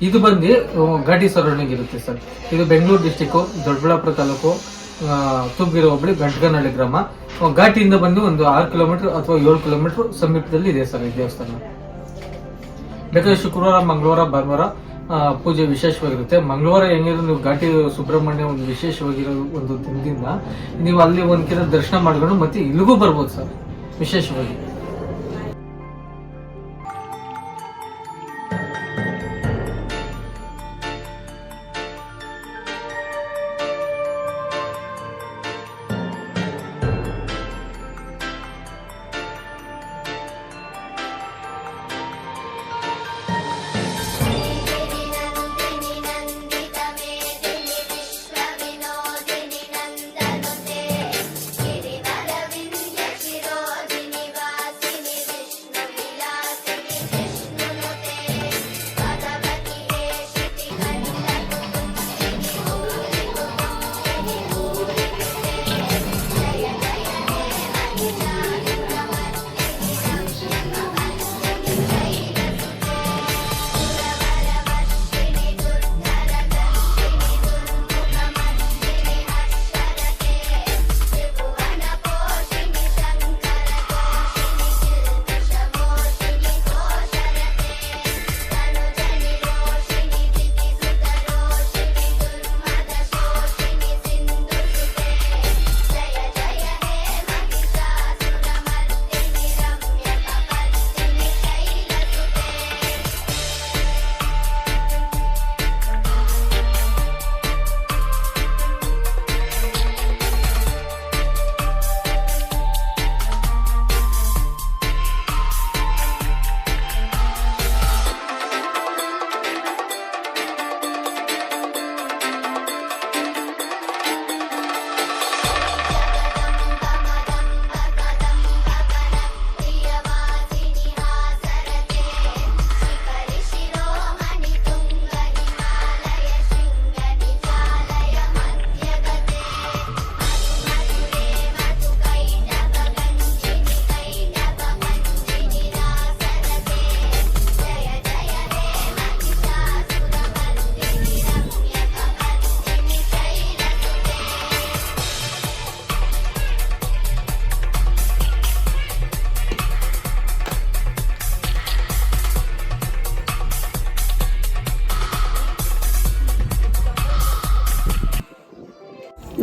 ಇದು ಬಂದು ಘಟಿ ಸರೌಂಡಿಂಗ್ ಇರುತ್ತೆ ಸರ್. ಇದು ಬೆಂಗಳೂರು ಡಿಸ್ಟಿಕ್ಕು ದೊಡ್ಡಬಳ್ಳಾಪುರ ತಾಲೂಕು ಆ, ತುಮಗಿರಿ ಹೋಬಳಿ ಗಂಟಗನಹಳ್ಳಿ ಗ್ರಾಮ. ಘಾಟಿಯಿಂದ ಬಂದು ಒಂದು ಆರು ಕಿಲೋಮೀಟರ್ ಅಥವಾ ಏಳು ಕಿಲೋಮೀಟರ್ ಸಮೀಪದಲ್ಲಿ ಇದೆ ಸರ್ ಈ ದೇವಸ್ಥಾನ. ಬೇಕಾದ್ರೆ ಶುಕ್ರವಾರ ಮಂಗಳವಾರ ಭಾನುವಾರ ಪೂಜೆ ವಿಶೇಷವಾಗಿರುತ್ತೆ. ಮಂಗಳವಾರ ಹೆಂಗಿದ್ರು ನೀವು ಘಾಟಿ ಸುಬ್ರಹ್ಮಣ್ಯ ಒಂದು ವಿಶೇಷವಾಗಿರೋ ಒಂದು ದಿನದಿಂದ ನೀವು ಅಲ್ಲಿ ಒಂದು ಕಿರ ದರ್ಶನ ಮಾಡ್ಕೊಂಡು ಮತ್ತೆ ಇಲ್ಲಿಗೂ ಬರ್ಬೋದು ಸರ್ ವಿಶೇಷವಾಗಿ.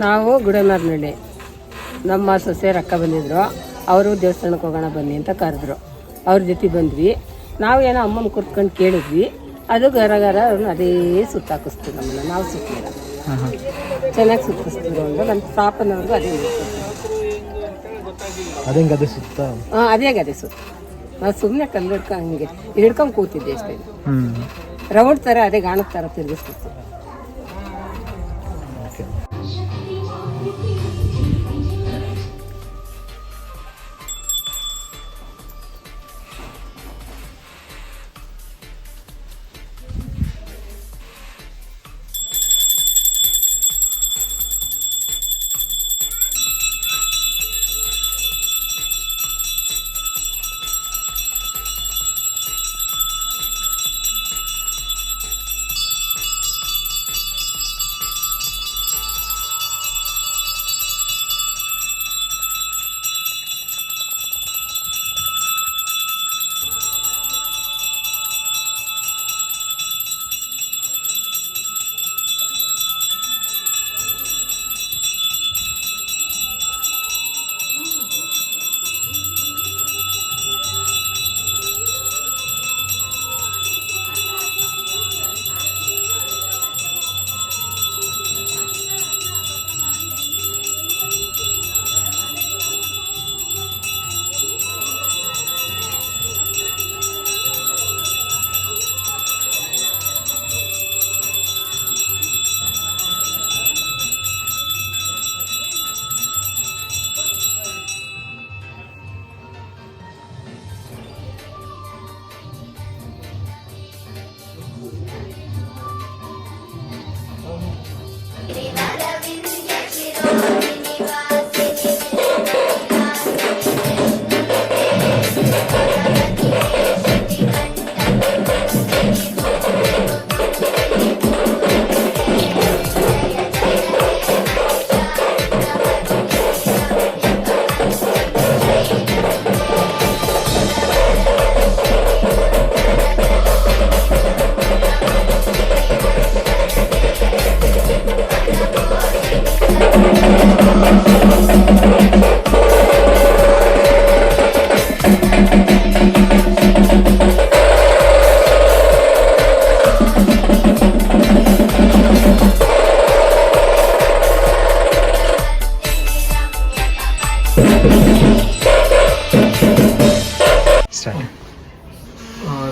ನಾವು ಗುಡನಾರ್ನಳ್ಳಿ. ನಮ್ಮ ಸೊಸೆ ಅಕ್ಕ ಬಂದಿದ್ರು. ಅವರು ದೇವಸ್ಥಾನಕ್ಕೆ ಹೋಗೋಣ ಬನ್ನಿ ಅಂತ ಕರೆದ್ರು. ಅವ್ರ ಜೊತೆ ಬಂದ್ವಿ. ನಾವು ಏನೋ ಅಮ್ಮನ ಕೂತ್ಕೊಂಡು ಕೇಳಿದ್ವಿ. ಅದು ಗರ ಗರ ಅವ್ರನ್ನ ಅದೇ ಸುತ್ತಾಕಿಸ್ತು ನಮ್ಮನ್ನು. ನಾವು ಸುತ್ತಿಲ್ಲ ಚೆನ್ನಾಗಿ ಸುತ್ತಿಸ್ತಿದ್ರು ಅಂದ್ರೆ ನಮ್ಮ ಪಾಪನವ್ರಿಗೂ ಅದೇ ಅದೇ ಗದೆ ಸುತ್ತ? ಹಾಂ ಅದೇ ಗದೆ ಸುತ್ತ. ನಾವು ಸುಮ್ಮನೆ ಕಲ್ಲು ಹಿಡ್ಕೊಂಡು ಹಂಗೆ. ಹಿಡ್ಕೊಂಡು ಕೂತಿದ್ದೆ ಅಷ್ಟೇ. ರೌಂಡ್ ಥರ ಅದೇ ಗಾಣದ ಥರ ತಿರುಗಿಸ್ತಿತ್ತು.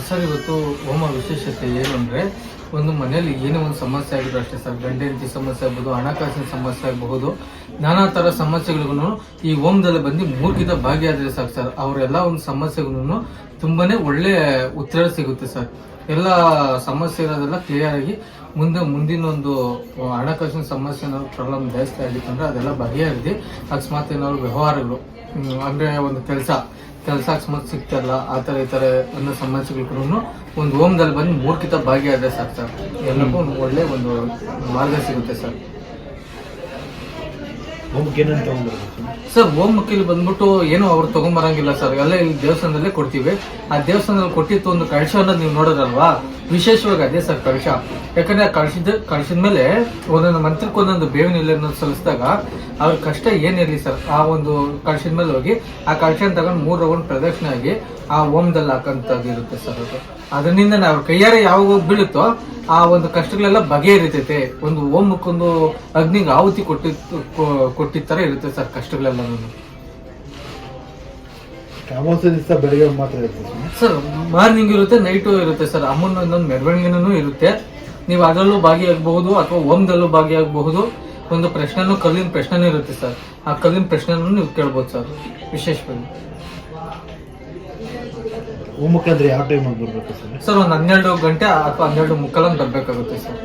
ಸರ್ ಇವತ್ತು ಹೋಮ ವಿಶೇಷತೆ ಏನು ಅಂದರೆ, ಒಂದು ಮನೆಯಲ್ಲಿ ಏನೇ ಒಂದು ಸಮಸ್ಯೆ ಆಗಿದ್ರು ಅಷ್ಟೇ ಸರ್, ಗಂಡ ಹೆಂಡತಿ ಸಮಸ್ಯೆ ಆಗ್ಬೋದು, ಹಣಕಾಸಿನ ಸಮಸ್ಯೆ ಆಗಬಹುದು, ನಾನಾ ಥರ ಸಮಸ್ಯೆಗಳಿಗೂ ಈ ಓಮ್ದಲ್ಲಿ ಬಂದು ಮೂರ್ಗಿದ ಭಾಗಿಯಾದರೆ ಸಾಕು ಸರ್. ಅವರೆಲ್ಲ ಒಂದು ಸಮಸ್ಯೆಗಳನ್ನು ತುಂಬಾ ಒಳ್ಳೆ ಉತ್ತರ ಸಿಗುತ್ತೆ ಸರ್. ಎಲ್ಲ ಸಮಸ್ಯೆ ಇರೋದೆಲ್ಲ ಕ್ಲಿಯರ್ ಆಗಿ ಮುಂದೆ ಮುಂದಿನ ಒಂದು ಹಣಕಾಸಿನ ಸಮಸ್ಯೆ ಏನಾದ್ರು ಪ್ರಾಬ್ಲಮ್ ಜಾಸ್ತಿ ಆಗಿತ್ತಂದ್ರೆ ಅದೆಲ್ಲ ಬಗೆಹರಿದು ಅಕಸ್ಮಾತ್ ಏನಾದ್ರು ವ್ಯವಹಾರಗಳು ಅಂದರೆ ಒಂದು ಕೆಲಸ. ಕೆಲಸ ಅಕಸ್ಮಾತ್ ಸಿಗ್ತಾರಲ್ಲ, ಆ ಥರ ಈ ಥರ ಅನ್ನೋ ಸಮಸ್ಯೆಗಳು ಒಂದು ಹೋಮ್ದಲ್ಲಿ ಬಂದು ಮೂರ್ಖಿತ ಭಾಗಿಯಾದ್ರೆ ಸಾಕು ಸರ್. ಎಲ್ಲಕ್ಕೂ ಒಂದು ಒಳ್ಳೆ ಒಂದು ಮಾರ್ಗ ಸಿಗುತ್ತೆ ಸರ್. ಸರ್, ಓಂ ಮಕ್ಕಳಿಗೆ ಬಂದ್ಬಿಟ್ಟು ಏನು ಅವ್ರು ತಗೊಂಬರಂಗಿಲ್ಲ ಸರ್. ಎಲ್ಲ ಇಲ್ಲಿ ದೇವಸ್ಥಾನದಲ್ಲೇ ಕೊಡ್ತೀವಿ. ಆ ದೇವಸ್ಥಾನದಲ್ಲಿ ಕೊಟ್ಟಿತ್ತು ಒಂದು ಕಳಶ ಅನ್ನೋದು ನೀವು ನೋಡೋದಲ್ವಾ? ವಿಶೇಷವಾಗಿ ಅದೇ ಸರ್ ಕಳಶ. ಯಾಕಂದ್ರೆ ಆ ಕಳಶದ ಕಳಶದ ಮೇಲೆ ಒಂದೊಂದು ಮಂತ್ರಕ್ಕೆ ಒಂದೊಂದು ಬೇವಿನ ಎಲೆಯನ್ನು ಸಲ್ಲಿಸಿದಾಗ ಅವ್ರ ಕಷ್ಟ ಏನಿರಲಿ ಸರ್, ಆ ಒಂದು ಕಳಶದ ಮೇಲೆ ಹೋಗಿ ಆ ಕಳಶನ ತಗೊಂಡು ಮೂರು ರೌಂಡ್ ಪ್ರದಕ್ಷಿಣೆ ಆಗಿ ಆ ಓಮ್ದಲ್ಲಿ ಹಾಕಂತದ್ದು ಇರುತ್ತೆ ಸರ್ ಅದು. ಅದರಿಂದ ಅವ್ರ ಕೈಯಾರೆ ಯಾವಾಗ ಬೀಳುತ್ತೋ ಆ ಒಂದು ಕಷ್ಟಗಳೆಲ್ಲ ಬಗೆಹರಿತೈತೆ. ಒಂದು ಓಮಕ್ಕೊಂದು ಅಗ್ನಿಗೆ ಆಹುತಿ ಕೊಟ್ಟಿತ್ತು ಕೊಟ್ಟಿತ್ತರ ಇರುತ್ತೆ ಸರ್ ಕಷ್ಟಗಳೆಲ್ಲ ದಿವಸ ಬೆಳಗ್ಗೆ ಮಾತ್ರ ಇರುತ್ತೆ ಸರ್ ಮಾರ್ನಿಂಗ್ ಇರುತ್ತೆ ನೈಟು ಇರುತ್ತೆ ಸರ್. ಅಮ್ಮನ ಒಂದೊಂದು ಮೆರವಣಿಗೆನೂ ಇರುತ್ತೆ. ನೀವು ಅದರಲ್ಲೂ ಭಾಗಿಯಾಗಬಹುದು ಅಥವಾ ಓಮ್ದಲ್ಲೂ ಭಾಗಿಯಾಗಬಹುದು. ಒಂದು ಪ್ರಶ್ನೆನೂ ಕಲ್ಲಿನ ಪ್ರಶ್ನೆನೂ ಇರುತ್ತೆ ಸರ್. ಆ ಕಲ್ಲಿನ ಪ್ರಶ್ನೆನೂ ನೀವು ಕೇಳ್ಬೋದು ಸರ್ ವಿಶೇಷವಾಗಿ. ಹೋಮಕ್ಕೆ ಅಂದ್ರೆ ಯಾವ ಟೈಮ್ ಬರಬೇಕು ಸರ್? ಸರ್ ಒಂದು ಹನ್ನೆರಡು ಗಂಟೆ ಅಥವಾ ಹನ್ನೆರಡು ಮುಕ್ಕಾಲಂಗೆ ಬರಬೇಕಾಗುತ್ತೆ ಸರ್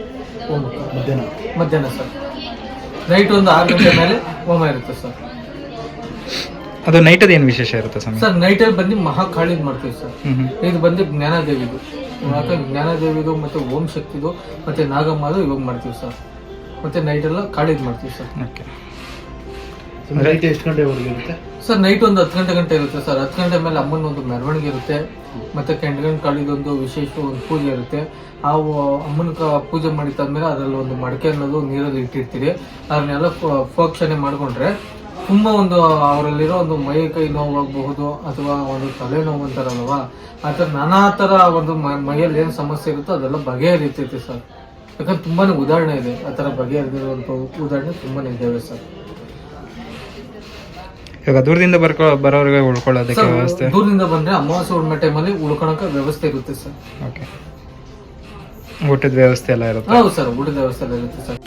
ಹೋಮಕ್ಕೆ ಮಧ್ಯಾಹ್ನ. ಮಧ್ಯಾಹ್ನ ಸರ್. ನೈಟ್ ಒಂದು ಆರು ಗಂಟೆ ಮೇಲೆ ಹೋಮ ಇರುತ್ತೆ ಸರ್. ಅದು ನೈಟ್ ಅದ ಏನು ವಿಶೇಷ ಇರುತ್ತೆ ಸರ್ ಸರ್ ನೈಟಲ್ಲಿ ಬಂದು ಮಹಾಕಾಳಿದ್ ಮಾಡ್ತೀವಿ ಸರ್. ಹ್ಮ್ ಹ್ಮ್. ಇದು ಬಂದು ಜ್ಞಾನದೇವಿದು. ಯಾಕಂದ್ರೆ ಜ್ಞಾನದೇವಿದು ಮತ್ತೆ ಓಂ ಶಕ್ತಿದು ಮತ್ತೆ ನಾಗಮ್ಮದು ಇವಾಗ ಮಾಡ್ತೀವಿ ಸರ್. ಮತ್ತೆ ನೈಟ್ ಎಲ್ಲ ಕಾಳಿದ್ ಮಾಡ್ತೀವಿ ಸರ್. ಓಕೆ ನೈಟ್ ಎಷ್ಟು ಗಂಟೆವರೆಗೆ ಇರುತ್ತೆ? ಸರ್ ನೈಟ್ ಒಂದು ಹತ್ತು ಗಂಟೆ ಗಂಟೆ ಇರುತ್ತೆ ಸರ್. ಹತ್ತು ಗಂಟೆ ಮೇಲೆ ಅಮ್ಮನ ಒಂದು ಮೆರವಣಿಗೆ ಇರುತ್ತೆ, ಮತ್ತೆ ಕೆಂಡಗನ್ ಕಾಳಿದೊಂದು ವಿಶೇಷ ಒಂದು ಪೂಜೆ ಇರುತ್ತೆ. ಆ ಅಮ್ಮನ ಪೂಜೆ ಮಾಡಿದ್ದಾದ್ಮೇಲೆ ಅದರಲ್ಲಿ ಒಂದು ಮಡಕೆ ಅನ್ನೋದು ನೀರಲ್ಲಿ ಇಟ್ಟಿರ್ತೀರಿ ಅದನ್ನೆಲ್ಲ ಫೋಕ್ಷಣೆ ಮಾಡಿಕೊಂಡ್ರೆ ತುಂಬಾ ಒಂದು ಅವರಲ್ಲಿರೋ ಒಂದು ಮೈ ಕೈ ನೋವಾಗಬಹುದು ಅಥವಾ ಒಂದು ತಲೆನೋವು ಅಂತಾರಲ್ವಾ? ಆ ಥರ ನಾನಾ ಥರ ಒಂದು ಮೈಯಲ್ಲಿ ಏನು ಸಮಸ್ಯೆ ಇರುತ್ತೋ ಅದೆಲ್ಲ ಬಗೆಹರಿತೈತೆ ಸರ್. ಯಾಕಂದ್ರೆ ತುಂಬಾನೇ ಉದಾಹರಣೆ ಇದೆ. ಆ ಥರ ಬಗೆಹರಿದಿರುವಂಥ ಉದಾಹರಣೆ ತುಂಬಾ ಇದ್ದಾವೆ ಸರ್. ಇವಾಗ ದೂರದಿಂದ ಬರ್ಕೊ ಬರೋರಿಗೆ ಉಳ್ಕೊಳ್ಳೋದಕ್ಕೆ ವ್ಯವಸ್ಥೆ? ದೂರದಿಂದ ಬಂದ್ರೆ ಅಮಾವಾಸ್ಯ ಹುಣ್ಣಿಮೆ ಟೈಮಲ್ಲಿ ಉಳ್ಕೊಳಕ್ಕೆ ವ್ಯವಸ್ಥೆ ಇರುತ್ತೆ ಸರ್. ಓಕೆ ಊಟದ ವ್ಯವಸ್ಥೆ ಎಲ್ಲ ಇರುತ್ತೆ? ಹೌದು ಸರ್ ಊಟದ ವ್ಯವಸ್ಥೆ ಎಲ್ಲ ಇರುತ್ತೆ sir.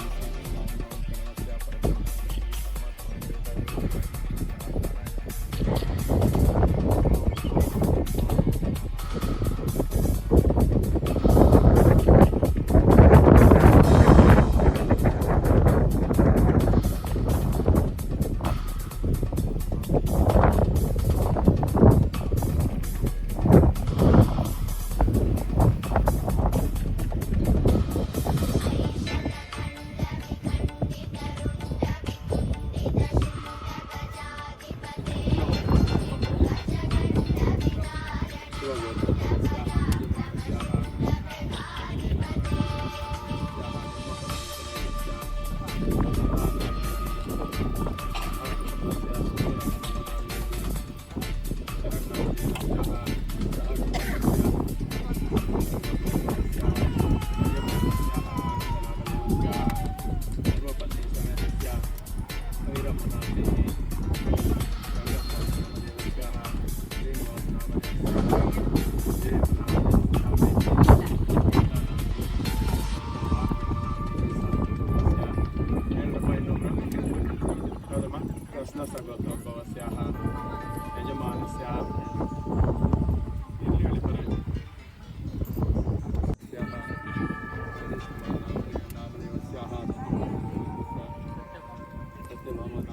Thank you.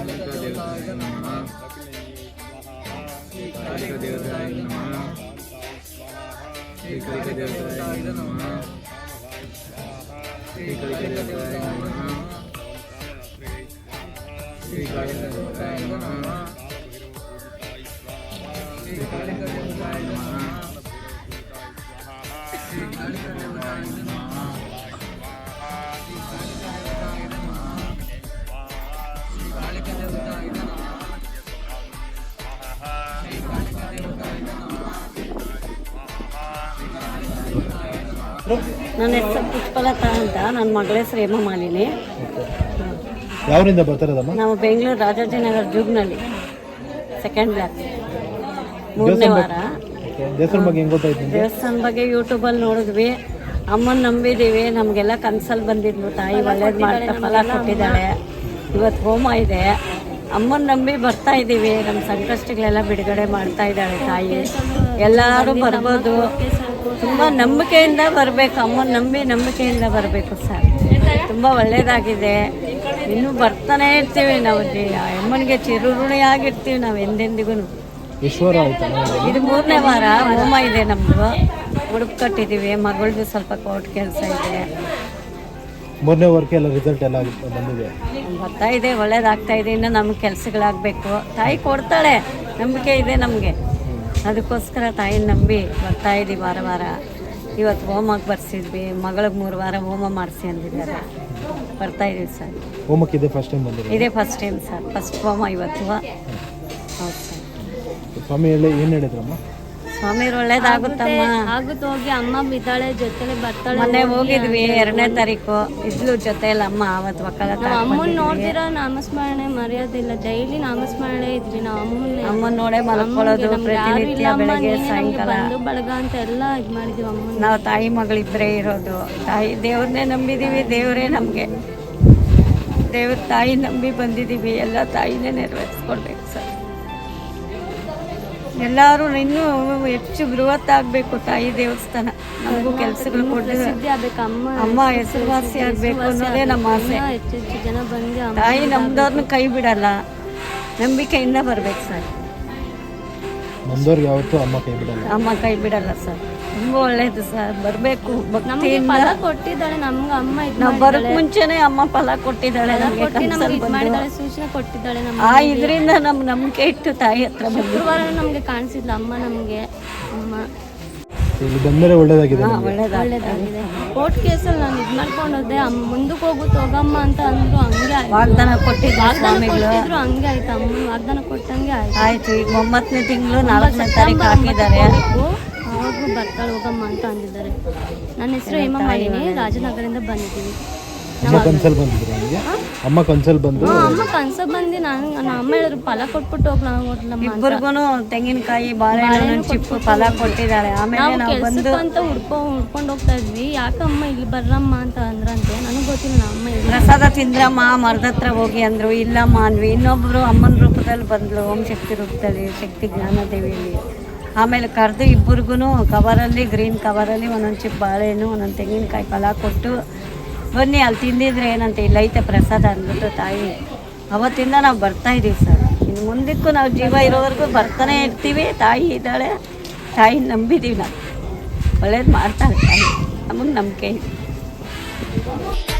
कालिकादेवताय नमः कालिकादेवताय नमः श्रीकालिकादेवताय नमः श्रीकालिकादेवताय नमः श्रीकालिकादेवताय नमः श्रीकालिकादेवताय नमः ನನ್ನ ಹೆಸರು ಪುಷ್ಪಲತಾ ಅಂತ. ನನ್ನ ಮಗಳ ಹೆಸರು ಹೇಮ ಮಾಲಿನಿ. ಯಾವರಿಂದ ಬರ್ತಾರದಮ್ಮ? ನಾವು ಬೆಂಗಳೂರು ರಾಜಾಜಿನಗರ ಜುಗ್ನಲ್ಲಿ ಸೆಕೆಂಡ್ ಬ್ಲಾಕ್ ಮೂರನೇ ವಾರ. ದೇವಸ್ಥಾನ ಬಗ್ಗೆ ಹೆಂಗ್ ಗೊತ್ತಾಯ್ತು ನಿಮ್ಗೆ? ದೇವಸ್ಥಾನ ಬಗ್ಗೆ ಯೂಟ್ಯೂಬಲ್ಲಿ ನೋಡಿದ್ವಿ. ಅಮ್ಮನ ನಂಬಿದ್ದೀವಿ ನಮಗೆಲ್ಲ ಕನ್ಸಲ್ಲಿ ಬಂದಿದ್ಲು ತಾಯಿ ಒಳ್ಳೇದು ಮಾಡ್ತಾ ಫಲ ಕೊಟ್ಟಿದ್ದಾಳೆ ಇವತ್ತು ಹೋಮ ಇದೆ. ಅಮ್ಮನ ನಂಬಿ ಬರ್ತಾ ಇದ್ದೀವಿ. ನಮ್ಮ ಸಂಕಷ್ಟಗಳೆಲ್ಲ ಬಿಡುಗಡೆ ಮಾಡ್ತಾ ಇದ್ದಾಳೆ ತಾಯಿ. ಎಲ್ಲರೂ ಬರ್ಬೋದು. ತುಂಬ ನಂಬಿಕೆಯಿಂದ ಬರಬೇಕು. ಅಮ್ಮನ ನಂಬಿ ನಂಬಿಕೆಯಿಂದ ಬರಬೇಕು ಸರ್. ತುಂಬ ಒಳ್ಳೆಯದಾಗಿದೆ ಇನ್ನೂ ಬರ್ತಾನೆ ಇರ್ತೀವಿ ನಾವು. ಅಮ್ಮನಿಗೆ ಚಿರುಋಣಿಯಾಗಿರ್ತೀವಿ ನಾವು ಎಂದೆಂದಿಗೂ. ಇದು ಮೂರನೇ ವಾರ ಹೋಮ ಇದೆ ನಮ್ಮದು ಉಡುಪು ಕಟ್ಟಿದ್ದೀವಿ. ಮಗಳದು ಸ್ವಲ್ಪ ಕೋರ್ಟ್ ಕೆಲಸ ಇದೆ. ಮೂರನೇ ವರ್ಕ್ ಎಲ್ಲ ರಿಸಲ್ಟ್ ಎಲ್ಲ ಬಂದಿದೆ. ಬರ್ತಾ ಇದೆ. ಒಳ್ಳೇದಾಗ್ತಾ ಇದೆ. ಇನ್ನು ನಮ್ಗೆ ಕೆಲಸಗಳಾಗಬೇಕು. ತಾಯಿ ಕೊಡ್ತಾಳೆ. ನಂಬಿಕೆ ಇದೆ ನಮಗೆ. ಅದಕ್ಕೋಸ್ಕರ ತಾಯಿನ ನಂಬಿ ಬರ್ತಾ ಇದ್ದೀವಿ ವಾರ ವಾರ. ಇವತ್ತು ಹೋಮಕ್ಕೆ ಬರ್ಸಿದ್ವಿ. ಮಗಳಿಗೆ ಮೂರು ವಾರ ಹೋಮ ಮಾಡಿಸಿ ಅಂದಿದ್ದಾರೆ. ಬರ್ತಾ ಇದ್ದೀವಿ ಸರ್. ಹೋಮಕ್ಕೆ ಇದೆ ಫಸ್ಟ್ ಟೈಮ್ ಬಂದಿದೆ ಇದೇ ಫಸ್ಟ್ ಟೈಮ್ ಸರ್. ಫಸ್ಟ್ ಹೋಮ ಇವತ್ತು. ಹೌದು ಸರ್. ಸ್ವಾಮಿ ಏನು ಹೇಳಿದ್ರಮ್ಮ? ಸ್ವಾಮಿಯರು ಒಳ್ಳೇದಾಗುತ್ತಮ್ಮ. ಆಗುತ್ತೆ ಹೋಗಿ ಅಮ್ಮ ಬಿದ್ದಾಳೆ ಜೊತೆಲಿ ಬರ್ತಾಳೆ ಮೊನ್ನೆ ಹೋಗಿದ್ವಿ ಎರಡನೇ ತಾರೀಕು. ಇದ್ಲು ಜೊತೆಲಿ ಅಮ್ಮ ಅವತ್ತು ಮಕ್ಕಳ ಅಮ್ಮನ್ ನೋಡ್ದಿರ? ನಾಮಸ್ಮರಣೆ ಮರೆಯೋದಿಲ್ಲ. ಡೈಲಿ ನಾಮಸ್ಮರಣೆ ಇದ್ವಿ ನಾವು ಅಮ್ಮನ ಅಮ್ಮನ್ ನೋಡೇ ಮಲ್ಕೊಳ್ಳೋದು ಪ್ರತಿನಿತ್ಯ ಬೆಳಗ್ಗೆ ಸಾಯಂಕಾಲ. ಬಳಗ ಅಂತ ಎಲ್ಲ ಇದು ಮಾಡಿದ್ವಿ ಅಮ್ಮನ ನಾವು ತಾಯಿ ಮಗಳಿಬ್ಬರೇ ಇರೋದು. ತಾಯಿ ದೇವ್ರನ್ನೇ ನಂಬಿದೀವಿ ದೇವರೇ ನಮಗೆ. ದೇವ್ರ ತಾಯಿ ನಂಬಿ ಬಂದಿದ್ದೀವಿ ಎಲ್ಲ ತಾಯಿನೇ ನೆರವೇರಿಸ್ಕೊಡ್ಬೇಕು. ಸರ್ ಎಲ್ಲರೂ ಇನ್ನೂ ಹೆಚ್ಚು ಬೃಹತ್ ಆಗಬೇಕು ತಾಯಿ ದೇವಸ್ಥಾನ. ನಮಗೂ ಕೆಲಸಗಳು ಪ್ರಸಿದ್ಧಿ ಅಮ್ಮ ಅಮ್ಮ ಹೆಸರುವಾಸಿ ಆಗಬೇಕು ಅನ್ನೋದೇ ನಮ್ಮ ಆಸೆ. ಹೆಚ್ಚು ಹೆಚ್ಚು ಜನ ಬಂದು ತಾಯಿ ನಮ್ದವ್ರನ್ನ ಕೈ ಬಿಡಲ್ಲ. ನಂಬಿಕೆಯಿಂದ ಬರ್ಬೇಕು ಸರ್. ನಮ್ದವ್ರಿಗೆ ಯಾವತ್ತೂ ಅಮ್ಮ ಕೈ ಬಿಡಲ್ಲ. ಅಮ್ಮ ಕೈ ಬಿಡಲ್ಲ ಸರ್. ತುಂಬ ಒಳ್ಳೇದು ಸರ್ ಬರ್ಬೇಕು. ನಮ್ಗೆ ಫಲ ಕೊಟ್ಟಿದ್ದಾಳೆ ನಮ್ಗೆ ಅಮ್ಮ ಇದು ನಾವು ಬರಕ್ ಮುಂಚೆನೆ ಅಮ್ಮ ಫಲ ಕೊಟ್ಟಿದ್ದಾಳೆ ನಮಗೆ ಕೊಟ್ಟು ನಮ್ಗೆ ಕನ್ಸಲ್ಲಿ ಇದು ಮಾಡಿದ್ದಾಳೆ ಸೂಚನೆ ಕೊಟ್ಟಿದ್ದಾಳೆ ನಮ್ಮ ಆ ಇದರಿಂದ ನಮ್ ನಂಬಿಕೆ ಇಟ್ಟು ತಾಯಿ ಹತ್ರ ಬಂದು. ಶುಕ್ರವಾರ ನಮ್ಗೆ ಕಾಣಿಸಿದ್ಲು ಅಮ್ಮ ನಮ್ಗೆ. ಅಮ್ಮ. ಇಲ್ಲಿ ಬಂದ್ಮೇಲೆ ಒಳ್ಳೇದಾಗಿದೆ ನಿಮ್ಗೆ. ಒಳ್ಳೇದಾಗಿದೆ. ಕೋರ್ಟ್ ಕೇಸಲ್ಲಿ ನಾನು ಇದು ಮಾಡ್ಕೊಂಡು ಹೋದೆ ಅಮ್ಮ ಮುಂದಕ್ಕೆ ಹೋಗುತ್ತೆ ಹೋಗಮ್ಮ ಅಂತ ಅಂದ್ರು ಹಂಗೆ ಆಯ್ತು. ವಾಗ್ದಾನ ಕೊಟ್ಟಿದ್ದ ವಾಗ್ದಾನ ಸ್ವಾಮಿಗಳು. ಕೊಟ್ಟಿದ್ರು ಹಂಗೆ ಆಯ್ತು. ಅಮ್ಮ ವಾಗ್ದಾನ ಕೊಟ್ಟಂಗೆ ಆಯ್ತು. ಆಯ್ತು ಈಗ ಒಂಬತ್ತನೇ ತಿಂಗಳು ನಾಲ್ಕನೇ ತಾರೀಕು ಹಾಕಿದ್ದಾರೆ. ಅವಾಗೂ ಬರ್ತಾಳೆ ಹೋಗಮ್ಮ ಅಂತ ಅಂದಿದ್ದಾರೆ. ನನ್ನ ಹೆಸರು ಹೇಮ ಮಾಲಿನಿ ರಾಜನಗರದಿಂದ ಬಂದಿದ್ದೀವಿ ಅಮ್ಮ ಕನ್ಸಲ್ ಬಂದಿದ್ರು ನನಗೆ ಅಮ್ಮ ಕನ್ಸಲ್ ಬಂದು ಅಮ್ಮ ಕನ್ಸ ಬಂದು ನಾನು ನಮ್ಮ ಅಮ್ಮ ಹೇಳಿದ್ರು ಫಲ ಕೊಟ್ಬಿಟ್ಟು ಹೋಗ್ಲಮ್ಮ ಅಂತ. ಇಬ್ಬರಿಗೂ ತೆಂಗಿನಕಾಯಿ ಬಾಳೆಹಣ್ಣು ಚಿಪ್ಪು ಫಲ ಕೊಟ್ಟಿದಾರೆ ಆಮೇಲೆ ನಾವು ಬಂದು ಅಂತ ಹುಡ್ಕೊ ಹುಡ್ಕೊಂಡು ಹೋಗ್ತಾ ಇದ್ವಿ. ಯಾಕಮ್ಮ ಇಲ್ಲಿ ಬರ್ರಮ್ಮ ಅಂತ ಅಂದ್ರಂತೆ? ನನಗೆ ಗೊತ್ತಿಲ್ಲ ನಮ್ಮ ಅಮ್ಮ. ಪ್ರಸಾದ ತಿಂದ್ರಮ್ಮ ಮರದ ಹತ್ರ ಹೋಗಿ ಅಂದ್ರು. ಇಲ್ಲಮ್ಮ ಅಂದ್ವಿ. ಇನ್ನೊಬ್ರು ಅಮ್ಮನ ರೂಪದಲ್ಲಿ ಬಂದ್ಲು ಓಂ ಶಕ್ತಿ ರೂಪದಲ್ಲಿ ಶಕ್ತಿ ಜ್ಞಾನದೇವಿಯಲ್ಲಿ ಆಮೇಲೆ ಕರೆದು ಇಬ್ಬರಿಗೂ ಕವರಲ್ಲಿ ಗ್ರೀನ್ ಕವರಲ್ಲಿ ಒಂದೊಂದು ಚಿಪ್ ಬಾಳೆಹಣ್ಣು, ಒಂದೊಂದು ತೆಂಗಿನಕಾಯಿ ಫಲ ಕೊಟ್ಟು, ಬನ್ನಿ ಅಲ್ಲಿ ತಿಂದಿದ್ರೆ ಏನಂತ, ಇಲ್ಲ ಐತೆ ಪ್ರಸಾದ ಅಂದ್ಬಿಟ್ಟು ತಾಯಿ. ಅವತ್ತಿಂದ ನಾವು ಬರ್ತಾ ಇದ್ದೀವಿ ಸರ್. ಇನ್ನು ಮುಂದಕ್ಕೂ ನಾವು ಜೀವ ಇರೋವರೆಗೂ ಬರ್ತಾನೆ ಇರ್ತೀವಿ. ತಾಯಿ ಇದ್ದಾಳೆ, ತಾಯಿ ನಂಬಿದ್ದೀವಿ ನಾವು. ಒಳ್ಳೇದು ಮಾಡ್ತಾಳೆ ತಾಯಿ. ನಮಗೆ ನಂಬಿಕೆ ಇದೆ.